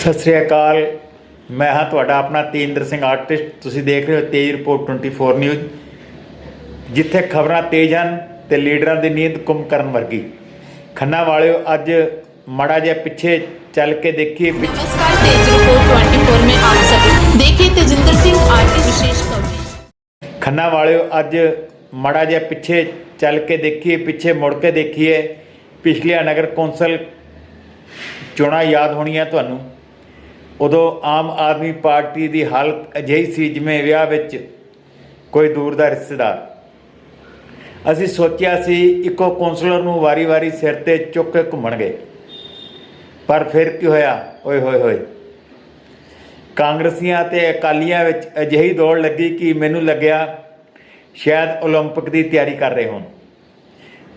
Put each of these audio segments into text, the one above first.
ਸਤਿ ਸ੍ਰੀ ਅਕਾਲ। ਮੈਂ ਹਾਂ ਤੁਹਾਡਾ ਆਪਣਾ ਤੇਂਦਰ ਸਿੰਘ ਆਰਟਿਸਟ ਤੁਸੀਂ ਦੇਖ ਰਹੇ ਹੋ ਤੇਜ ਰਿਪੋਰਟ 24 ਨਿਊਜ਼ ਜਿੱਥੇ ਖਬਰਾਂ ਤੇਜ਼ ਹਨ ਤੇ ਲੀਡਰਾਂ ਦੀ ਨੀਂਦ ਕੁੰਮ ਕਰਨ ਵਰਗੀ। ਖੰਨਾ ਵਾਲਿਓ ਅੱਜ ਮੜਾ ਜਿਹਾ ਪਿੱਛੇ ਚੱਲ ਕੇ ਦੇਖੀਏ। ਨਮਸਕਾਰ ਤੇਜ ਰਿਪੋਰਟ 24 ਮੈਂ ਆਪ ਸਭ। ਦੇਖੀਏ ਤੇਜਿੰਦਰ ਸਿੰਘ ਆਰਟਿਸਟ ਵਿਸ਼ੇਸ਼ ਕਵਰੇਜ ਖੰਨਾ ਵਾਲਿਓ ਅੱਜ ਮੜਾ ਜਿਹਾ ਪਿੱਛੇ ਚੱਲ ਕੇ ਦੇਖੀਏ ਪਿੱਛੇ ਮੁੜ ਕੇ ਦੇਖੀਏ। ਪਿਛਲੀਆਂ ਨਗਰ ਕੌਂਸਲ ਚੋਣਾਂ ਯਾਦ ਹੋਣੀਆਂ ਤੁਹਾਨੂੰ। ਉਦੋਂ ਆਮ ਆਦਮੀ ਪਾਰਟੀ ਦੀ ਹਾਲਤ ਅਜਿਹੀ ਸੀ ਜਿਵੇਂ ਵਿਆਹ ਵਿੱਚ ਕੋਈ ਦੂਰ ਦਾ ਰਿਸ਼ਤੇਦਾਰ ਅਸੀਂ ਸੋਚਿਆ ਸੀ ਇੱਕੋ ਕੌਂਸਲਰ ਨੂੰ ਵਾਰੀ-ਵਾਰੀ ਸਿਰ ਤੇ ਚੁੱਕ ਕੇ ਘੁੰਮਣਗੇ ਪਰ ਫਿਰ ਕੀ ਹੋਇਆ ਓਏ ਹੋਏ ਹੋਏ ਕਾਂਗਰਸੀਆਂ ਤੇ ਅਕਾਲੀਆਂ ਵਿੱਚ ਅਜਿਹੀ ਦੌੜ ਲੱਗੀ ਕਿ ਮੈਨੂੰ ਲੱਗਿਆ ਸ਼ਾਇਦ 올림픽 ਦੀ ਤਿਆਰੀ ਕਰ ਰਹੇ ਹੋਣ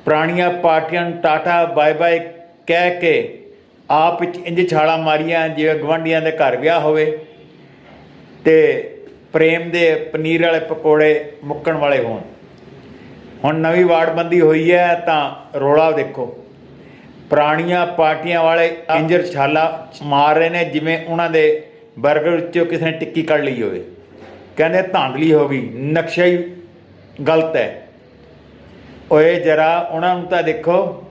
ਪੁਰਾਣੀਆਂ ਪਾਰਟੀਆਂ ਨੂੰ ਟਾਟਾ ਬਾਏ ਬਾਏ ਕਹਿ ਕੇ ਆਪ ਵਿੱਚ ਇੰਜ ਛਾਲਾਂ ਮਾਰੀਆਂ ਜਿਵੇਂ ਗਵਾਂਢੀਆਂ ਦੇ ਘਰ ਵਿਆਹ ਹੋਵੇ ਤੇ ਪ੍ਰੇਮ ਦੇ ਪਨੀਰ ਵਾਲੇ ਪਕੌੜੇ ਮੁੱਕਣ ਵਾਲੇ ਹੋਣ। ਹੁਣ ਨਵੀਂ ਵਾਰਡਬੰਦੀ ਹੋਈ ਹੈ ਤਾਂ ਰੋਲਾ ਦੇਖੋ। ਪੁਰਾਣੀਆਂ ਪਾਰਟੀਆਂ ਵਾਲੇ ਇੰਜਰ ਛਾਲਾ ਮਾਰ ਰਹੇ ਨੇ ਜਿਵੇਂ ਉਹਨਾਂ ਦੇ ਬਰਗਰ ਵਿੱਚੋਂ ਕਿਸੇ ਨੇ ਟਿੱਕੀ ਕੱਢ ਲਈ ਹੋਵੇ। ਕਹਿੰਦੇ ਧਾਂਦਲੀ ਹੋ ਗਈ, ਨਕਸ਼ਾ ਹੀ ਗਲਤ ਹੈ। ਓਏ ਜਰਾ, ਉਹਨਾਂ ਨੂੰ ਤਾਂ ਦੇਖੋ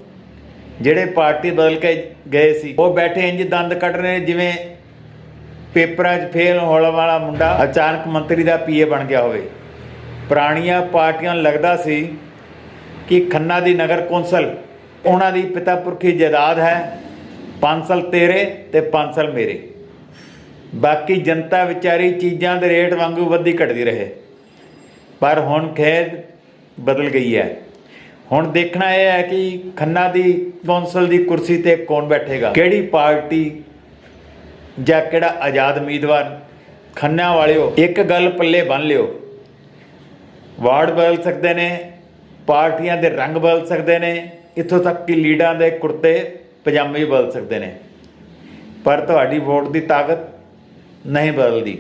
ਜਿਹੜੇ ਪਾਰਟੀ ਬਦਲ ਕੇ ਗਏ ਸੀ, ਉਹ ਬੈਠੇ ਇੰਜ ਦੰਦ ਕੱਢ ਰਹੇ ਜਿਵੇਂ ਪੇਪਰਾਂ 'ਚ ਫੇਲ ਹੋਣ ਵਾਲਾ ਮੁੰਡਾ ਅਚਾਨਕ ਮੰਤਰੀ ਦਾ ਪੀਏ ਬਣ ਗਿਆ ਹੋਵੇ। ਪੁਰਾਣੀਆਂ ਪਾਰਟੀਆਂ ਨੂੰ ਲੱਗਦਾ ਸੀ ਕਿ ਖੰਨਾ ਦੀ ਨਗਰ ਕੌਂਸਲ, ਉਹਨਾਂ ਦੀ ਪਿਤਾ ਪੁਰਖੀ ਜਾਇਦਾਦ ਹੈ 5 ਸਾਲ ਤੇਰੇ ਤੇ 5 ਸਾਲ ਮੇਰੇ। ਬਾਕੀ ਜਨਤਾ ਵਿਚਾਰੀ ਚੀਜ਼ਾਂ ਦੇ ਰੇਟ ਵਾਂਗੂ ਵੱਧਦੀ ਘਟਦੀ ਰਹੇ। ਪਰ ਹੁਣ ਖੇਡ ਬਦਲ ਗਈ ਹੈ। ਹੁਣ ਦੇਖਣਾ ਇਹ ਹੈ ਕਿ ਖੰਨਾ ਦੀ ਕੌਂਸਲ ਦੀ ਕੁਰਸੀ ਤੇ ਕੌਣ ਬੈਠੇਗਾ? ਕਿਹੜੀ ਪਾਰਟੀ ਜਾਂ ਕਿਹੜਾ ਆਜ਼ਾਦ ਉਮੀਦਵਾਰ? ਖੰਨਾ ਵਾਲਿਓ, ਇੱਕ ਗੱਲ ਪੱਲੇ ਬੰਨ ਲਿਓ। ਵਾਰਡ ਬਦਲ ਸਕਦੇ ਨੇ, ਪਾਰਟੀਆਂ ਦੇ ਰੰਗ ਬਦਲ ਸਕਦੇ ਨੇ, ਇੱਥੋਂ ਤੱਕ ਕਿ ਲੀਡਰਾਂ ਦੇ ਕੁਰਤੇ ਪਜਾਮੇ ਵੀ ਬਦਲ ਸਕਦੇ ਨੇ। ਪਰ ਤੁਹਾਡੀ ਵੋਟ ਦੀ ਤਾਕਤ ਨਹੀਂ ਬਦਲਦੀ।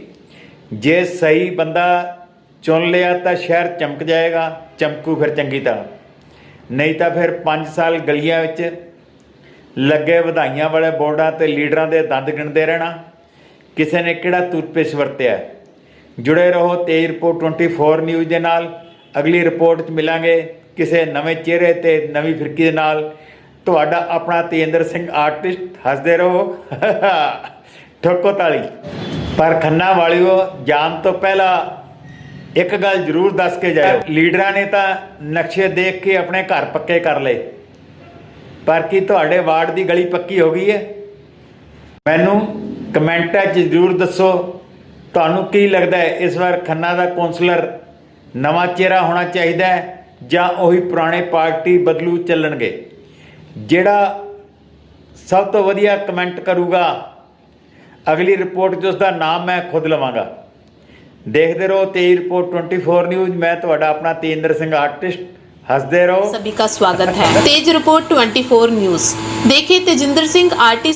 ਜੇ ਸਹੀ ਬੰਦਾ ਚੁਣ ਲਿਆ ਤਾਂ ਸ਼ਹਿਰ ਚਮਕ ਜਾਏਗਾ, ਚਮਕੂ ਫਿਰ ਚੰਗੀ ਤਰ੍ਹਾਂ। ਨਹੀਂ ਤਾਂ ਫਿਰ 5 ਸਾਲ ਗਲੀਆਂ ਵਿੱਚ ਲੱਗੇ ਵਧਾਈਆਂ ਵਾਲੇ ਬੋਰਡਾਂ ਤੇ ਲੀਡਰਾਂ ਦੇ ਦੰਦ ਗਿਣਦੇ ਰਹਿਣਾ। ਕਿਸੇ ਨੇ ਕਿਹੜਾ ਟੂਥਪੇਸਟ ਵਰਤਿਆ? ਜੁੜੇ ਰਹੋ ਤੇਜ ਰਿਪੋਰਟ 24 ਨਿਊਜ਼ ਦੇ ਨਾਲ। ਅਗਲੀ ਰਿਪੋਰਟ 'ਚ ਮਿਲਾਂਗੇ ਕਿਸੇ ਨਵੇਂ ਚਿਹਰੇ ਤੇ ਨਵੀਂ ਫਿਰਕੀ ਦੇ ਨਾਲ। ਤੁਹਾਡਾ ਆਪਣਾ ਤੇਂਦਰ ਸਿੰਘ ਆਰਟਿਸਟ, ਹੱਸਦੇ ਰਹੋ। ਠੋਕੋ ਤਾਲੀ। ਪਰ ਖੰਨਾ ਵਾਲਿਓ, ਜਾਣ ਤੋਂ ਪਹਿਲਾਂ ਇੱਕ ਗੱਲ ਜ਼ਰੂਰ ਦੱਸ ਕੇ ਜਾਇਓ। ਲੀਡਰਾਂ ਨੇ ਤਾਂ ਨਕਸ਼ੇ ਦੇਖ ਕੇ ਆਪਣੇ ਘਰ ਪੱਕੇ ਕਰ ਲਏ। ਪਰ ਕੀ ਤੁਹਾਡੇ ਵਾਰਡ ਦੀ ਗਲੀ ਪੱਕੀ ਹੋ ਗਈ ਹੈ? ਮੈਨੂੰ ਕਮੈਂਟਾਂ 'ਚ ਜ਼ਰੂਰ ਦੱਸੋ। ਤੁਹਾਨੂੰ ਕੀ ਲੱਗਦਾ ਹੈ? ਇਸ ਵਾਰ ਖੰਨਾ ਦਾ ਕੌਂਸਲਰ ਨਵਾਂ ਚਿਹਰਾ ਹੋਣਾ ਚਾਹੀਦਾ ਹੈ ਜਾਂ ਉਹੀ ਪੁਰਾਣੇ ਪਾਰਟੀ ਬਦਲੂ ਚੱਲਣਗੇ? ਜਿਹੜਾ ਸਭ ਤੋਂ ਵਧੀਆ ਕਮੈਂਟ ਕਰੂਗਾ, ਅਗਲੀ ਰਿਪੋਰਟ 'ਚ ਉਸ ਦਾ ਨਾਮ ਮੈਂ ਖੁਦ ਲਵਾਂਗਾ। ਦੇਖਦੇ ਰਹੋ ਤੇਜ ਰਿਪੋਰਟ 24 ਨਿਊਜ਼ ਮੈਂ ਤੁਹਾਡਾ ਆਪਣਾ ਤੇਂਦਰ ਸਿੰਘ ਆਰਟਿਸਟ ਹੱਸਦੇ ਰਹੋ सभी का स्वागत है तेज रिपोर्ट 24 न्यूज देखिए तेजिंदर सिंह आर्टिस्ट